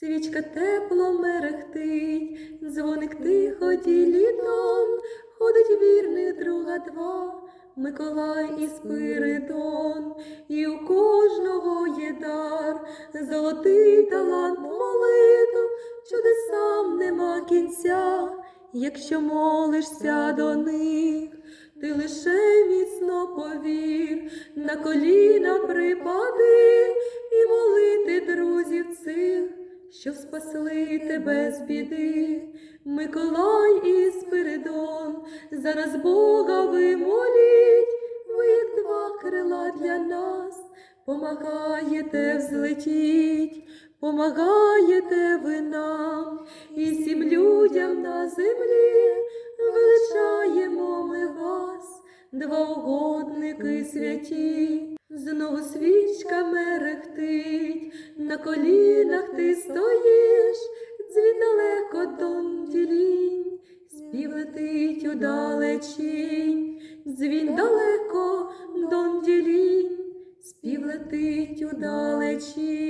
Свічка тепло мерехтить, дзвоник тихо ділітон, ходить вірний друга два, Миколай і Спиридон, і у кожного є дар, золотий талант молитв, чудесам нема кінця, якщо молишся до них, ти лише міцно повір, на коліна припади що спасли тебе з біди. Миколай і Спиридон, зараз Бога ви моліть, ви як два крила для нас, помагаєте взлетіть, помагаєте ви нам і всім людям на землі величаємо ми вас, два угодники святі. Знову свічка мерехтить, на колінах ти стоїш, дзвін далеко донділінь, спів летить удалечінь, дзвін далеко донділінь, спів летить удалечінь.